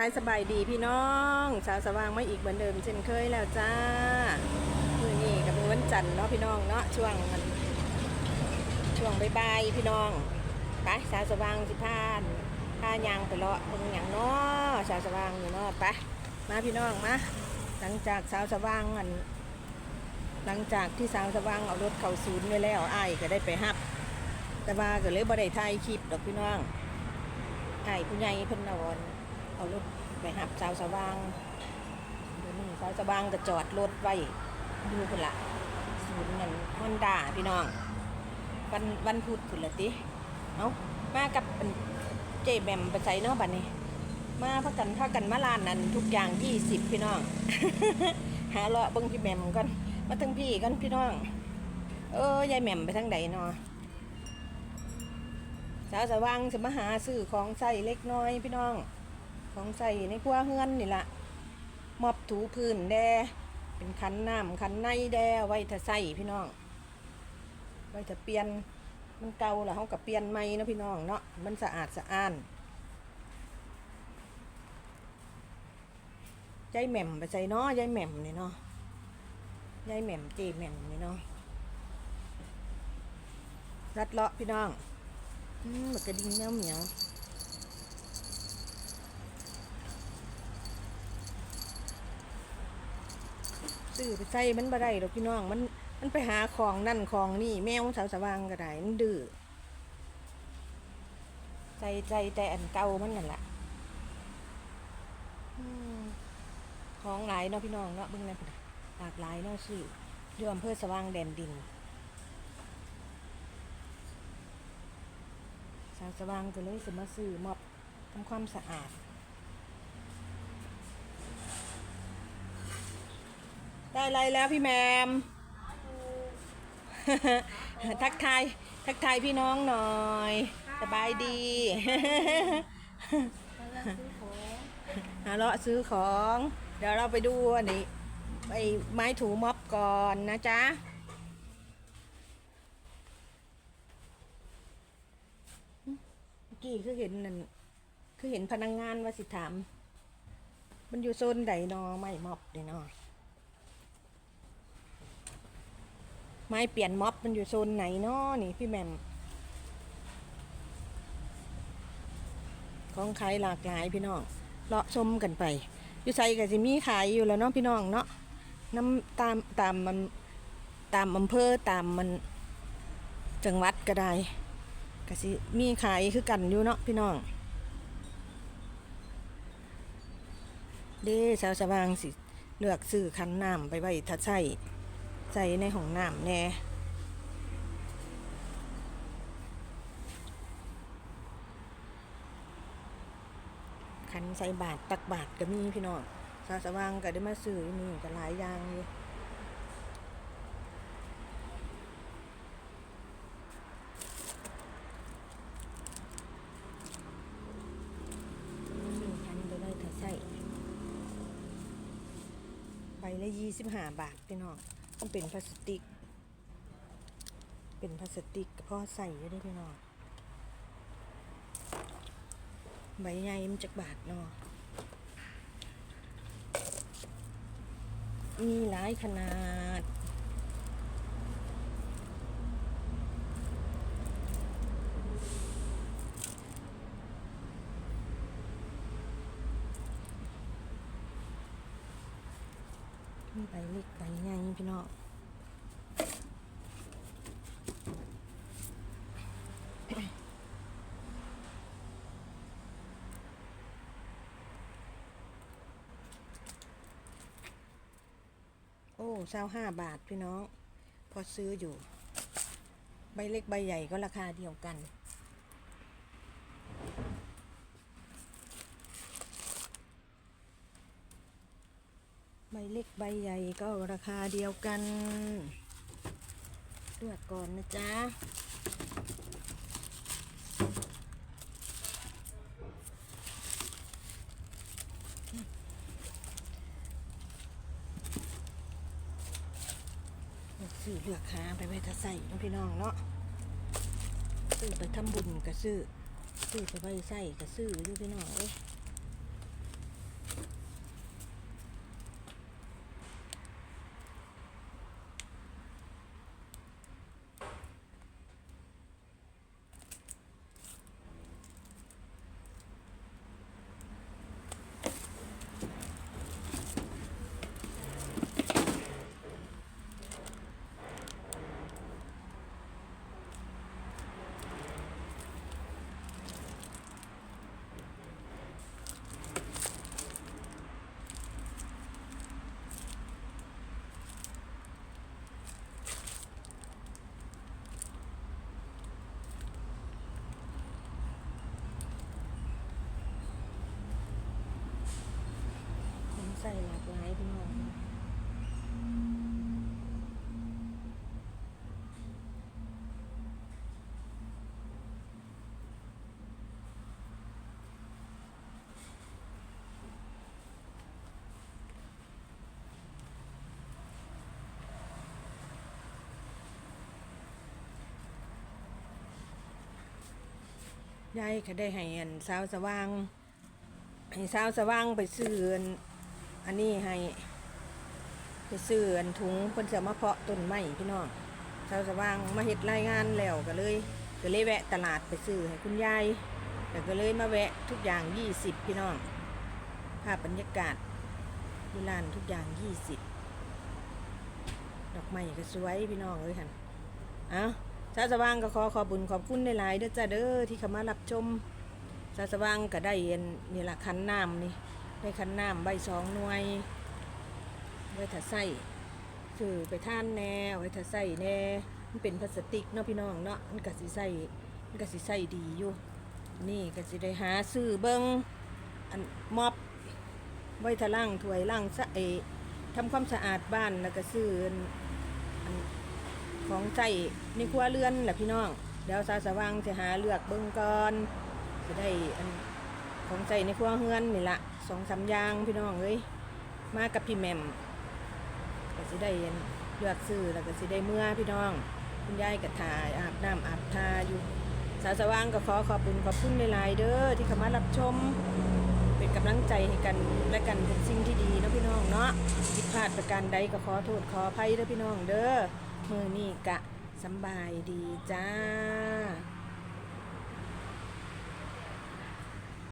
สายสบายดีพี่น้องสาวสว่างไมาอีกเหมือนเดิมเช่นเคยแล้วจ้ามือนี้กับมือวันจันทร์เนาะพี่น้องเนาะช่วงมันช่วงบายๆพี่น้องไปสาวสว่างสิพานพายางไปเลาะเบิ่งอย่างเนาะสาวสว่างอยู่เนาะไปมาพี่น้องมาหลังจากสาวสว่างอันหลังจากที่สาวสว่างเอารถเข้าศูนย์ไว้แล้วอ้ายก็ได้ไปฮับ แต่ว่าก็เลยบ่ได้ถ่ายคลิปดอกพี่น้องไอ้ผู้ใหญ่เพิ่นเอน เอารถไปหับสาวสว่างเดี๋ยวนี้สาวสว่างก็จอดรถไว้ดูพุ่นละศูนย์นั่นฮอนด้าพี่น้อง วันวันพุธพุ่นละติเอามากับเจแบมไปใส่เนาะบัดนี้ มาพักกันพักกันมาลานนั้นทุกอย่างยี่สิบพี่น้อง หาเลาะเบิ้งพี่แมมก่อนมาทั้งพี่กันพี่น้อง เออยายแหม่มไปทางใดเนาะสาวสว่างจะมาหาซื้อของใส่เล็กน้อยพี่น้อง ของใส่ในครัวเฮือนนี่ละมอบถูพื้นแดเป็นคันน้ำคันในแดไว้ถ้าใส่พี่น้อง ไว้ถ้าเปลี่ยนมันเก่าแล้วเขากับเปลี่ยนใหม่นะพี่น้องเนาะมันสะอาดสะอ้านยายแหม่มไปใส่เนาะยายแหม่มนี่เนาะยายแหม่มเจแหม่มนี่เนาะรัดเลาะพี่น้องอืมมันกระดิ่งเงี้ยเหมียว ซื้อไปใส่มันบ่ได้ดอกพี่น้อง มันมันไปหาของนั่นของนี่แมวสาวสว่างก็ได้มันดื้อใส่ใจแต่อันเก่ามันนั่นแหละของหลายเนาะพี่น้องเนาะเบิ่งนั่นหลากหลายเนาะซื้ออยู่อำเภอสว่างแดนดินสาวสว่างก็เลยสิมาซื้อมอบทำความสะอาด ได้อะไรแล้วพี่แมม ทักทาย ทักทายพี่น้องหน่อย สบายดี หาเลาะซื้อของ เดี๋ยวเราไปดูอันนี้ไปไม้ถูม็อบก่อนนะจ๊ะเมื่อกี้คือเห็นนั่นคือเห็นพนักงงานว่าสิถาม มันอยู่โซนใดนอไม่ม็อบเดนอ ไม้เปลี่ยนม็อบมันอยู่โซนไหนเนาะนี่พี่แมมของขายหลากหลายพี่น้องเลาะชมกันไป อยู่ไซก็จะมีขายอยู่แล้วเนาะพี่น้องเนาะน้ำตามตามมันตามอำเภอตามมันจังหวัดก็ได้ก็สิมีขายคือกันอยู่เนาะพี่น้องเด้สาวสว่างสิเลือกซื้อคันน้ำไปไว้ถ้าใช่ ใส่ในห้องน้ำแน่ขันใส่บาทตักบาทก็มีพี่น้องสาสว่างก็ได้มาซื้ออยู่นี่ก็หลายอย่างอยู่ขันตัวใดถ้าใส่ใบละยี่สิบห้าบาทพี่น้อง ต้องเป็นพลาสติก เป็นพลาสติกพ่อใส่ได้พี่น้องใบใหญ่มันจักบาทเนาะมีหลายขนาด ใบเล็กใบใหญ่พี่น้องโอ้เศร้าห้าบาทพี่น้อง พอซื้ออยู่ ใบเล็กใบใหญ่ก็ราคาเดียวกัน ใบเล็กใบใหญ่ก็ราคาเดียวกันเลือกก่อนนะจ๊ะซื้อเลือกหาไปไว้ถ้าใส่เนาะพี่น้องเนาะซื้อไปทำบุญก็ซื้อซื้อไปไว้ใส่ก็ซื้ออยู่พี่น้องเอ้ ยายก็ได้ให้อันสาวสว่างให้สาวสว่างไปซื้ออันอันนี้ให้ไปซื้ออันถุงเพิ่นจะมาเพาะต้นไม้พี่น้องสาวสว่างมาเฮ็ดรายงานแล้วก็เลยก็เลยแวะตลาดไปซื้อให้คุณยายแต่ก็เลยมาแวะทุกอย่าง20พี่น้องภาพบรรยากาศที่ร้านทุกอย่าง20ดอกไม้ก็สวยพี่น้องเลยค่ะเอ้า สาสว่างก็ขอขอบุญขอบคุณหลายๆเด้อจ้าเด้อที่เข้ามารับชมสาสว่างก็ได้เอ็นนี่ละคันน้ำนี่ได้คันน้ำใบสองหน่วยไว้ถ้าใส่คือไปท่านแน่ไว้ถ้าใส่แน่มันเป็นพลาสติกเนาะพี่น้องเนาะมันก็สิใส่มันก็สิใส่ดีอยู่นี่ก็สิได้หาซื้อเบิงอันมอบไว้ถ้าล่างถ้วยล่างสะเอทำความสะอาดบ้านแล้วก็ซื้ออัน ของใส่ในครัวเรือนแหละพี่น้อง เดี๋ยวสาสว่างจะหาเลือกเบิ่งก่อนจะได้อันของใส่ในครัวเฮือนนี่ละสองสามอย่างพี่น้องเอ้ยมากับพี่แมมก็จะได้อันเลือกซื้อแล้วก็จะได้เมื่อพี่น้องคุณยายก็ถ่ายอาบน้ำอาบทาอยู่สาวสว่างก็ขอขอบคุณขอบคุณหลายๆเด้อที่เข้ามารับชม เป็นกำลังใจให้กันและกันเป็นสิ่งที่ดีนะพี่น้องเนาะผิดพลาดประการใดก็ขอโทษขออภัยเด้อพี่น้องเด้อ มือนี่กะสบายดีจ้า